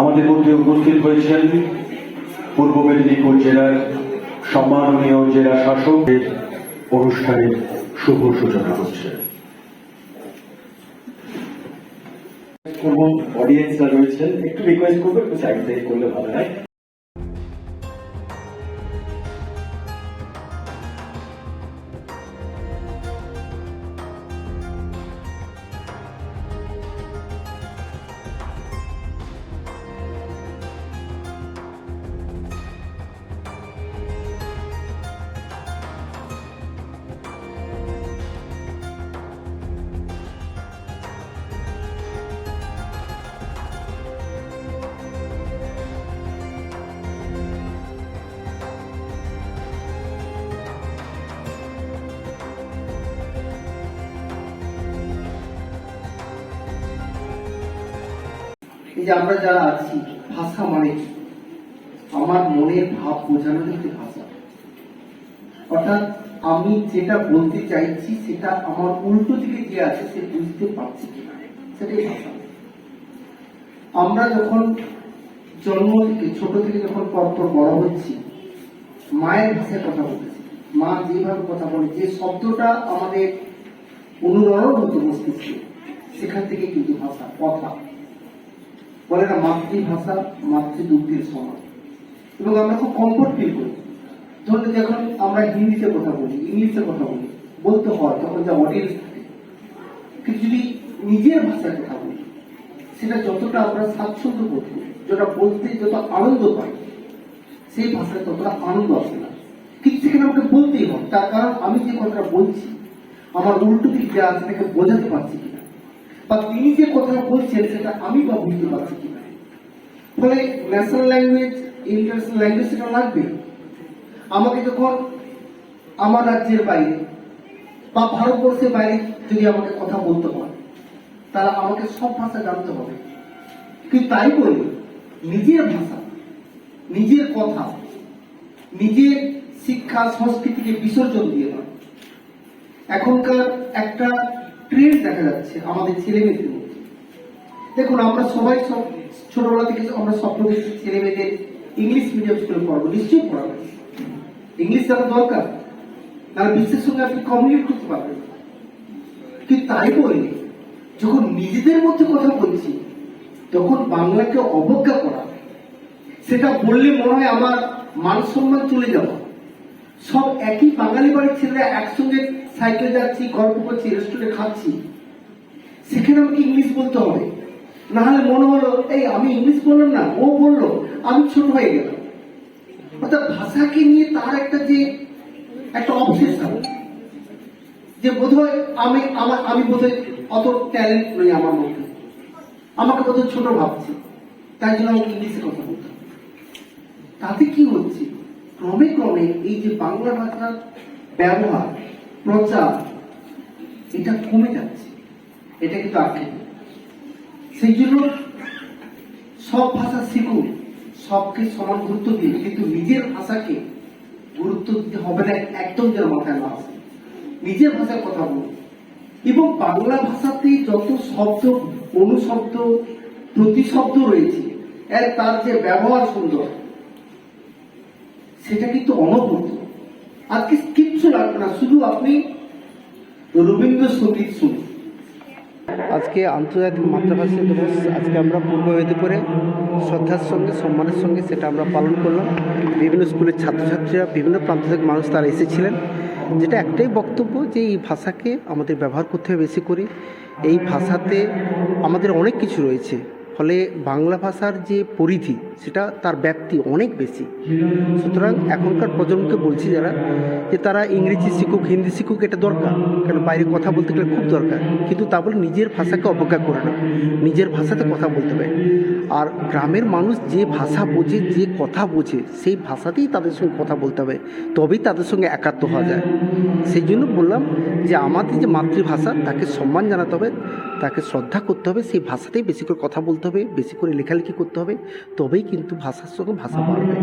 আমাদের মধ্যে উপস্থিত হয়েছেন পূর্ব মেদিনীপুর জেলার সম্মাননীয় জেলা শাসকের অনুষ্ঠানের শুভ সূচনা হচ্ছে। অডিয়েন্সরা রয়েছেন, একটু রিকোয়েস্ট করব, একটু সাইড সাইড করলে ভালো হয়। যে আমরা যারা আছি, ভাষা মানে কি? আমার মনের ভাব বোঝানোর একটি ভাষা। অর্থাৎ আমি যেটা বলতে চাইছি, সেটা আমার উল্টো দিকে যে আছে, সে বুঝতে পারছে কিনা। সেটাই ভাষা। আমরা যখন জন্ম থেকে, ছোট থেকে যখন পরপর বড় হচ্ছি, মায়ের ভাষায় কথা বলতেছি। মা যেভাবে কথা বলে, যে শব্দটা আমাদের অনুরণন হতো মস্তিষ্কে সেখান থেকে কিন্তু ভাষা, কথা বলে না মাতৃভাষা মাতৃদুগ্ধের সমান এবং আমরা খুব কমফোর্ট ফিল করি। ধরুন যখন আমরা হিন্দিতে কথা বলি, ইংলিশে কথা বলি, বলতে হয়, তখন যা অডিয়েন্স থাকে। কিন্তু যদি নিজের ভাষায় কথা বলি, সেটা যতটা আমরা স্বাচ্ছন্দ্য বোধ করি যেটা বলতে যত আনন্দ পাই, সেই ভাষায় ততটা আনন্দ আসে না। কিন্তু সেখানে আমাকে বলতেই হয়, তার কারণ আমি যে কথাটা বলছি, আমার উল্টো দিক যা আছে, তাকে বোঝাতে পারছি কিনা। বা তিনি যে কথা বলছেন, সেটা আমি বা বুঝতে পারছি কিনা? ফলে ন্যাশনাল ল্যাঙ্গুয়েজ ইন্টারন্যাশনাল ল্যাঙ্গুয়েজ সেটা লাগবে? আমাকে যখন আমার রাজ্যের বাইরে বা ভারতবর্ষের বাইরে যদি আমাকে কথা বলতে হয়, তাহলে আমাকে সব ভাষা জানতে হবে। কিন্তু তাই বলি নিজের ভাষা, নিজের কথা, নিজের শিক্ষা, সংস্কৃতিকে বিসর্জন দিয়ে নয় এখনকার একটা ট্রেন্ড দেখা যাচ্ছে আমাদের ছেলে মেয়েদের মধ্যে। দেখুন, আমরা সবাই সব ছোটবেলা থেকে আমরা স্বপ্ন দেখছি ছেলে মেয়েদের ইংলিশ মিডিয়াম স্কুলে পড়াবো, নিশ্চয়ই পড়াবো। ইংলিশ জানা দরকার। তারা বিশ্বের সঙ্গে আপনি কমিউনিকেট করতে পারবেন। কিন্তু তাই বলে যখন নিজেদের মধ্যে কথা বলছি, তখন বাংলাকে অবজ্ঞা করা, সেটা বললে মনে হয় আমার মান সম্মান চলে যাওয়া। সব একই বাঙালি বাড়ির ছেলেরা একসঙ্গে সাইকেল যাচ্ছি, গল্প করছি রেস্টুরেন্টে খাচ্ছি। সেখানে আমাকে ইংলিশ বলতে হবে। না হলে মনে হলো, এই, আমি ইংলিশ বললাম না, ও বলল, আমি ছোট হয়ে গেলাম। অর্থাৎ ভাষাকে নিয়ে তার একটা যে, একটা অবসেশন যে বোধহয় আমি, আমার, আমি বোধহয় অত ট্যালেন্ট নেই আমার মধ্যে। আমাকে বোধহয় ছোট ভাবছে। তাই জন্য আমাকে ইংলিশে কথা বলতে। তাতে কি হচ্ছে? ক্রমে ক্রমে এই যে বাংলা ভাষার ব্যবহার, প্রচার, এটা কমে যাচ্ছে। এটা কিন্তু আক্ষেপ সেই জন্য সব ভাষা শিখুন, সবকে সমান গুরুত্ব দিন, কিন্তু নিজের ভাষাকে গুরুত্ব দিতে হবে না, একদম যেন মাথায় না আসে। নিজের ভাষায় কথা বলুন। এবং বাংলা ভাষাতে যত শব্দ, অনুশব্দ, প্রতিশব্দ রয়েছে তার যে ব্যবহার সুন্দর সেটা কিন্তু অনবদ্য। আজকে কিচ্ছু লাগবে না, শুধু আপনি রবীন্দ্রসঙ্গীত শুনুন। আজকে আন্তর্জাতিক মাতৃভাষা দিবস, আজকে আমরা পূর্ব মেদিনীপুরে শ্রদ্ধার সঙ্গে, সম্মানের সঙ্গে সেটা আমরা পালন করলাম। বিভিন্ন স্কুলের ছাত্রছাত্রীরা, বিভিন্ন প্রান্ত থেকে মানুষ তারা এসেছিলেন। যেটা একটাই বক্তব্য যে এই ভাষাকে আমাদের ব্যবহার করতে হবে বেশি করে। এই ভাষাতে আমাদের অনেক কিছু রয়েছে। ফলে বাংলা ভাষার যে পরিধি, সেটা তার ব্যাপ্তি অনেক বেশি। সুতরাং এখনকার প্রজন্মকে বলছি যারা, যে তারা ইংরেজি শিখুক, হিন্দি শিখুক, এটা দরকার। কেন? বাইরে কথা বলতে গেলে খুব দরকার। কিন্তু তা বলে নিজের ভাষাকে অপেক্ষা করে না। নিজের ভাষাতে কথা বলতে হবে। আর গ্রামের মানুষ যে ভাষা বোঝে, যে কথা বোঝে, সেই ভাষাতেই তাদের সঙ্গে কথা বলতে হবে। তবেই তাদের সঙ্গে একাত্ম হওয়া যায়। সেই জন্য বললাম যে আমাদের যে মাতৃভাষা, তাকে সম্মান জানাতে হবে, তাকে শ্রদ্ধা করতে হবে, সেই ভাষাতেই বেশি করে কথা বলতে হবে, বেশি করে লেখালেখি করতে হবে। তবেই কিন্তু ভাষার সঙ্গে ভাষা বাড়বে।